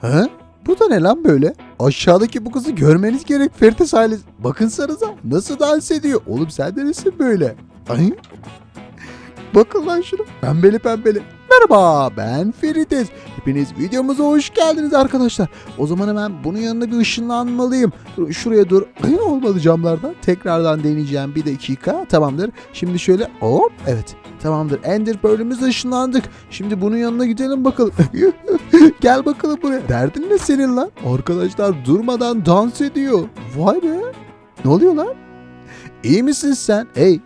Ha? Bu da ne lan böyle? Aşağıdaki bu kızı görmeniz gerek Ferites ailesi. Bakınsanıza nasıl dans ediyor. Oğlum sen de nesin böyle? Ay. Bakın lan şunu. Pembeli pembeli. Merhaba ben Ferites. Hepiniz videomuza hoş geldiniz arkadaşlar. O zaman hemen bunun yanına bir ışınlanmalıyım. Dur, şuraya dur. Ay, olmadı camlardan. Tekrardan deneyeceğim bir dakika. Tamamdır. Şimdi şöyle hop evet. Tamamdır. Ender Pearl'ümüzle ışınlandık. Şimdi bunun yanına gidelim bakalım. Gel bakalım buraya. Derdin ne senin lan? Arkadaşlar durmadan dans ediyor. Vay be. Ne oluyor lan? İyi misin sen? Hey.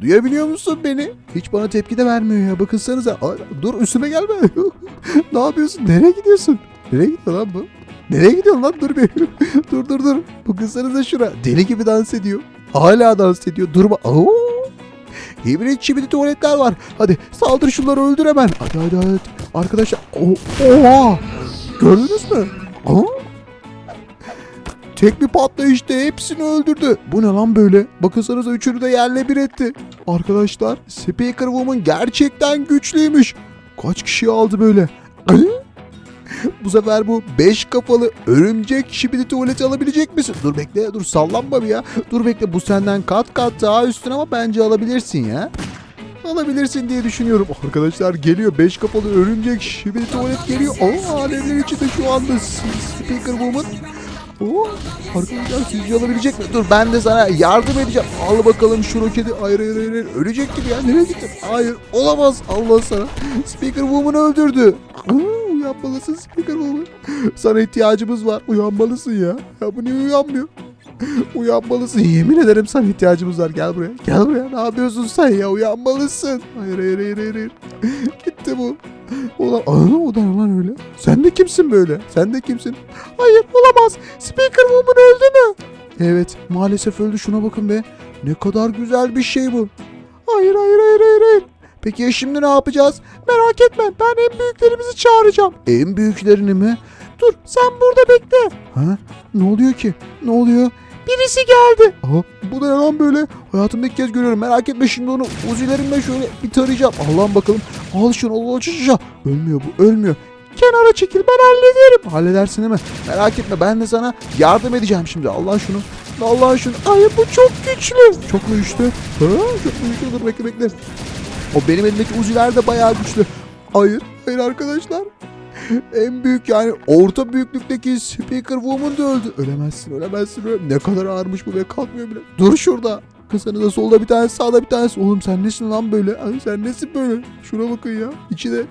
Duyabiliyor musun beni? Hiç bana tepki de vermiyor ya. Bakınsanıza. Aa, dur üstüme gelme. ne yapıyorsun? Nereye gidiyorsun? Nereye gidiyor lan bu? Nereye gidiyorsun lan? Dur bir. dur dur dur. Bakınsanıza şura. Deli gibi dans ediyor. Hala dans ediyor. Durma. Oo. Hibrit çibidi tuvaletler var. Hadi saldır şunları öldür hemen. Hadi hadi hadi. Arkadaşlar. O- Oha. Gördünüz mü? Aa. Tek bir patlayışta hepsini öldürdü. Bu ne lan böyle? Bakınsanıza üçünü de yerle bir etti. Arkadaşlar Speaker Woman gerçekten güçlüymüş. Kaç kişi aldı böyle? Bu sefer bu beş kafalı örümcek şibidi tuvaleti alabilecek misin? Dur bekle dur sallanma bir ya. Dur bekle bu senden kat kat daha üstün ama bence alabilirsin ya. Alabilirsin diye düşünüyorum. Arkadaşlar geliyor. Beş kapalı örümcek şibidi tuvalet geliyor. Aa alevler içinde şu anda Speaker Woman. Oo, arkadaşlar sizce alabilecek mi? Dur ben de sana yardım edeceğim. Al bakalım şu roketi. Hayır hayır hayır. Ölecek gibi ya. Nereye gittin? Hayır olamaz. Allah sana. Speaker Woman'ı öldürdü. Uyanmalısın Speaker Woman. Sana ihtiyacımız var. Uyanmalısın ya. Ya bu niye uyanmıyor? Uyanmalısın. Yemin ederim sana ihtiyacımız var. Gel buraya. Gel buraya. Ne yapıyorsun sen ya? Uyanmalısın. Hayır hayır hayır. hayır. Gitti bu. Ulan, Aa, o da ne lan öyle? Sen de kimsin böyle? Sen de kimsin? Hayır olamaz. Speaker Woman öldü mü? Evet maalesef öldü. Şuna bakın be. Ne kadar güzel bir şey bu. Hayır hayır hayır hayır hayır. Peki ya şimdi ne yapacağız? Merak etme ben en büyüklerimizi çağıracağım. En büyüklerini mi? Dur sen burada bekle. Ha? Ne oluyor ki? Ne oluyor? Birisi geldi. Aha, bu ne lan böyle? Hayatımda ilk kez görüyorum. Merak etme şimdi onu uzilerimle şöyle bir tarayacağım. Allah'ım bakalım. Al şunu al al şunu. Ölmüyor bu ölmüyor. Kenara çekil ben hallederim. Halledersin değil mi? Merak etme ben de sana yardım edeceğim şimdi. Allah şunu. Allah şunu. Ay bu çok güçlü. Çok mu güçlü? Ha, çok mu güçlü? Dur bekle bekle. O benim elimdeki uziler de bayağı güçlü. Hayır. Hayır arkadaşlar. En büyük yani orta büyüklükteki Speaker Woman da öldü. Ölemezsin ölemezsin. öyle- Ne kadar ağırmış bu ve kalkmıyor bile. Dur şurada. Kısanı da solda bir tanesi sağda bir tanesi. Oğlum sen nesin lan böyle? Ay sen nesin böyle? Şuna bakın ya. İçi de,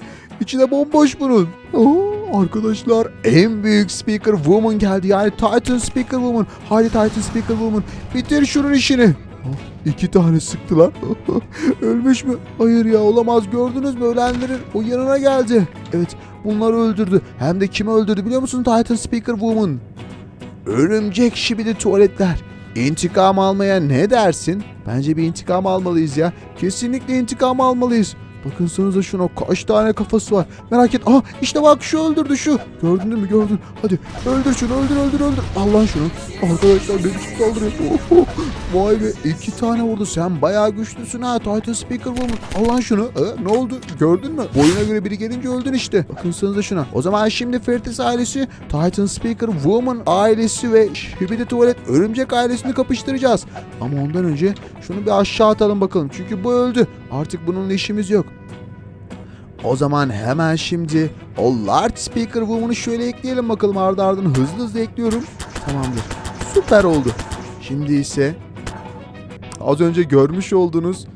içi de bomboş bunun. Oo, arkadaşlar en büyük Speaker Woman geldi. Yani Titan Speaker Woman. Hadi Titan Speaker Woman. Bitir şunun işini. Ah, İki tane sıktılar. Ölmüş mü? Hayır ya olamaz. Gördünüz mü ölenlerin o yanına geldi. Evet bunları öldürdü. Hem de kimi öldürdü biliyor musun Titan Speaker Woman? Örümcek şibidi tuvaletler. İntikam almaya ne dersin? Bence bir intikam almalıyız ya. Kesinlikle intikam almalıyız. Bakınsanıza şuna kaç tane kafası var. Merak et. Aha işte bak şu öldürdü şu. Gördün mü gördün. Hadi öldür şunu öldür öldür öldür. Allah şunu. Arkadaşlar biçim saldırıyor. Oh, oh. Vay be iki tane vurdu. Sen bayağı güçlüsün ha. Titan Speaker Woman. Allah şunu. E, ne oldu? Gördün mü? Boyuna göre biri gelince öldün işte. Bakınsanıza şuna. O zaman şimdi Fertis ailesi, Titan Speaker Woman ailesi ve Şibidi Tuvalet Örümcek ailesini kapıştıracağız. Ama ondan önce şunu bir aşağı atalım bakalım. Çünkü bu öldü. Artık bununla işimiz yok. O zaman hemen şimdi o Large Speaker Woman'ı şöyle ekleyelim bakalım ardı ardına hızlı hızlı ekliyorum. Tamamdır. Süper oldu. Şimdi ise az önce görmüş olduğunuz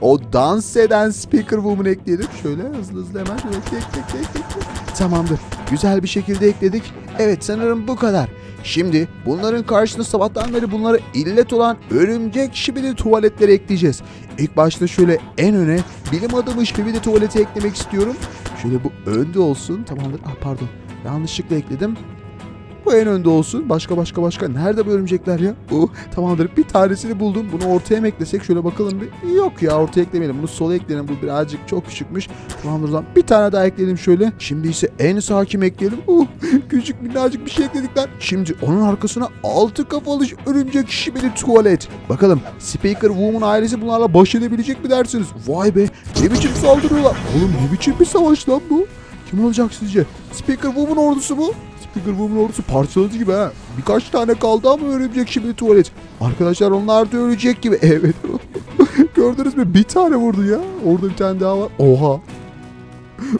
o dans eden Speaker Woman'ı ekleyelim. Şöyle hızlı hızlı hemen tek tek tek. tek. Tamamdır. Güzel bir şekilde ekledik. Evet sanırım bu kadar. Şimdi bunların karşısında sabahtan beri bunlara illet olan örümcek şibidi tuvaletleri ekleyeceğiz. İlk başta şöyle en öne bilim adamı şibidi tuvaleti eklemek istiyorum. Şöyle bu önde olsun. Tamamdır. Ah pardon. Yanlışlıkla ekledim. Bu en önde olsun. Başka başka başka. Nerede bu örümcekler ya? Oh, tamamdır. Bir tanesini buldum. Bunu ortaya mı eklesek? Şöyle bakalım bir. Yok ya ortaya eklemeyelim. Bunu sola ekleyelim. Bu birazcık çok küçükmüş. Tamamdır zaman. Bir tane daha ekleyelim şöyle. Şimdi ise en sağ kim ekleyelim? Oh, küçük minnacık bir şey ekledikler. Şimdi onun arkasına altı kafalı örümcek şibili tuvalet. Bakalım Speaker Woman ailesi bunlarla baş edebilecek mi dersiniz? Vay be ne biçim saldırıyorlar. Oğlum ne biçim bir savaş lan bu? Kim olacak sizce? Speaker Woman ordusu mu? Speaker Woman ordusu parçaladı gibi ha. Birkaç tane kaldı ama örümcek şimdi tuvalet. Arkadaşlar onlar da ölecek gibi. Evet. Gördünüz mü? Bir tane vurdu ya. Orada bir tane daha var. Oha.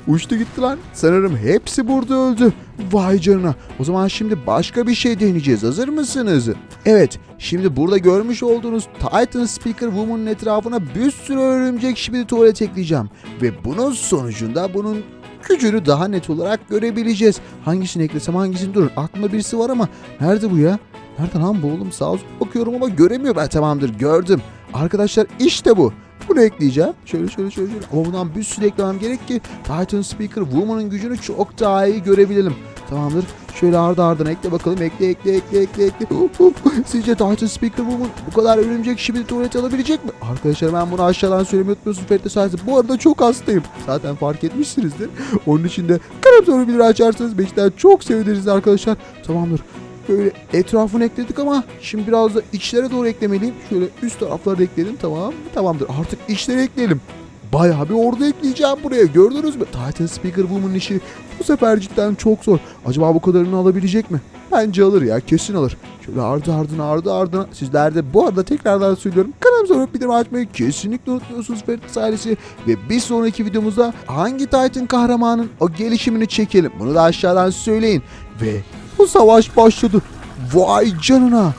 Uçtu gitti lan. Sanırım hepsi burada öldü. Vay canına. O zaman şimdi başka bir şey deneyeceğiz. Hazır mısınız? Evet. Şimdi burada görmüş olduğunuz Titan Speaker Woman'ın etrafına bir sürü örümcek şimdi tuvalet ekleyeceğim. Ve bunun sonucunda bunun gücünü daha net olarak görebileceğiz. Hangisini eklesem hangisini durun. Aklımda birisi var ama nerede bu ya? Nerede lan bu oğlum? Sağ bakıyorum ama göremiyorum. Ben tamamdır gördüm. Arkadaşlar işte bu. Bunu ekleyeceğim. Şöyle şöyle şöyle şöyle. Ama bundan bir sürü eklemem gerek ki Titan Speaker Woman'ın gücünü çok daha iyi görebilelim. Tamamdır. Şöyle ardı ardına ekle bakalım. Ekle ekle ekle ekle ekle. Sizce Titan Speaker Woman bu kadar örümcek şimdi tuvalet alabilecek mi? Arkadaşlar ben bunu aşağıdan söylemeyi unutmuyorsunuz. Feride sayesinde. Bu arada çok hastayım. Zaten fark etmişsinizdir. Onun için de kanal sonra bildirim açarsanız beşten çok seviniriz arkadaşlar. Tamamdır. Böyle etrafını ekledik ama şimdi biraz da içlere doğru eklemeliyim. Şöyle üst tarafları ekledim tamam. Tamamdır artık içleri ekleyelim. Bayağı bir ordu ekleyeceğim buraya gördünüz mü? Titan Speaker Woman'ın işi bu sefer cidden çok zor. Acaba bu kadarını alabilecek mi? Bence alır ya kesin alır. Şöyle ardı ardına ardı ardına. Sizler de bu arada tekrardan söylüyorum. Kanalımıza abone bildirim açmayı kesinlikle unutmuyorsunuz Ferit ailesi. Ve bir sonraki videomuzda hangi Titan kahramanın o gelişimini çekelim. Bunu da aşağıdan söyleyin. Ve bu savaş başladı. Vay canına.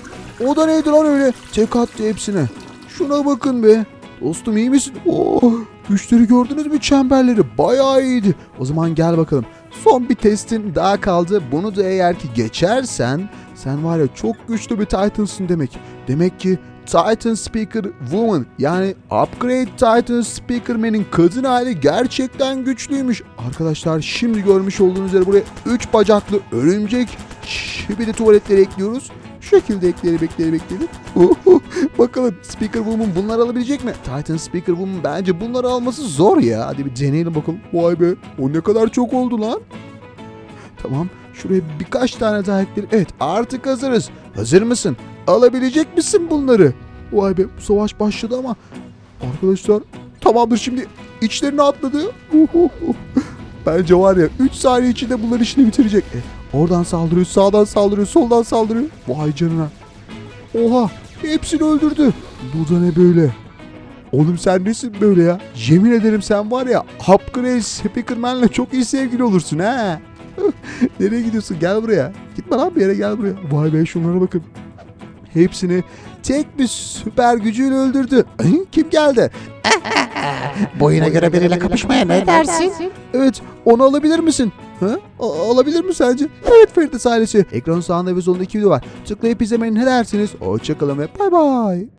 O da neydi lan öyle? Tek attı hepsine. Şuna bakın be. Dostum iyi misin? Oh, güçleri gördünüz mü çemberleri? Bayağı iyiydi. O zaman gel bakalım. Son bir testin daha kaldı. Bunu da eğer ki geçersen sen var ya çok güçlü bir Titans'ın demek. Demek ki Titan Speaker Woman yani Upgrade Titan Speaker Man'in kadın hali gerçekten güçlüymüş. Arkadaşlar şimdi görmüş olduğunuz üzere buraya 3 bacaklı örümcek şibidi tuvaletleri ekliyoruz. Şekilde ekleyelim ekleyelim ekleyelim. Bakalım Speaker Woman bunları alabilecek mi? Titan Speaker Woman bence bunları alması zor ya. Hadi bir deneyelim bakalım. Vay be o ne kadar çok oldu lan. Tamam şuraya birkaç tane daha ekleyelim. Evet artık hazırız. Hazır mısın? Alabilecek misin bunları? Vay be bu savaş başladı ama arkadaşlar tamamdır şimdi içlerine atladı. Bence var ya 3 saniye içinde bunların işini bitirecek. E, oradan saldırıyor, sağdan saldırıyor, soldan saldırıyor. Vay canına. Oha hepsini öldürdü. Bu da ne böyle? Oğlum sen nesin böyle ya? Yemin ederim sen var ya Upgrade Speakerman'la çok iyi sevgili olursun ha. Nereye gidiyorsun? Gel buraya. Gitme lan bir yere gel buraya. Vay be şunlara bakın. Hepsini tek bir süper gücüyle öldürdü. Kim geldi? Boyuna göre biriyle kapışmaya ne dersin? Evet onu alabilir misin? Ha? A- alabilir mi sence? Evet Feride ailesi. Ekranın sağında ve solunda iki video var. Tıklayıp izlemeyi ne dersiniz? Hoşçakalın ve bay bay.